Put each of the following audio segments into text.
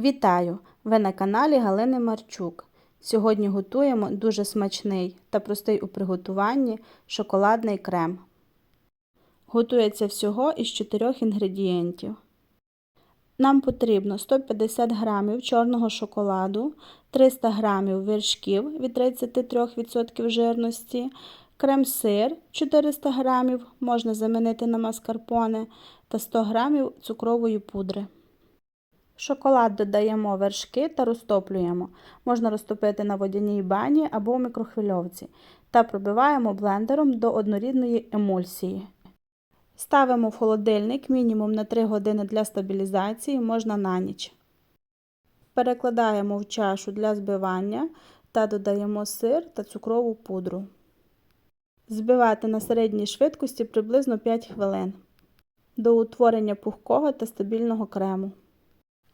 Вітаю! Ви на каналі Галини Марчук. Сьогодні готуємо дуже смачний та простий у приготуванні шоколадний крем. Готується всього із 4 інгредієнтів. Нам потрібно 150 г чорного шоколаду, 300 г вершків від 33% жирності, крем-сир 400 г, можна замінити на маскарпоне та 100 г цукрової пудри. Шоколад додаємо вершки та розтоплюємо. Можна розтопити на водяній бані або в мікрохвильовці та пробиваємо блендером до однорідної емульсії. Ставимо в холодильник мінімум на 3 години для стабілізації, можна на ніч. Перекладаємо в чашу для збивання та додаємо сир та цукрову пудру. Збивати на середній швидкості приблизно 5 хвилин до утворення пухкого та стабільного крему.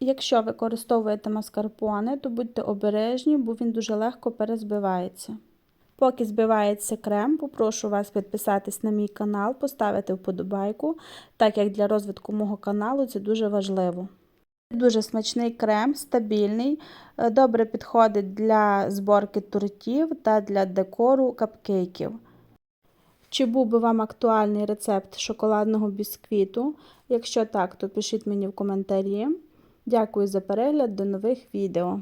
Якщо використовуєте маскарпоне, то будьте обережні, бо він дуже легко перезбивається. Поки збивається крем, попрошу вас підписатись на мій канал, поставити вподобайку, так як для розвитку мого каналу це дуже важливо. Дуже смачний крем, стабільний, добре підходить для зборки тортів та для декору капкейків. Чи був би вам актуальний рецепт шоколадного бісквіту? Якщо так, то пишіть мені в коментарі. Дякую за перегляд, до нових відео.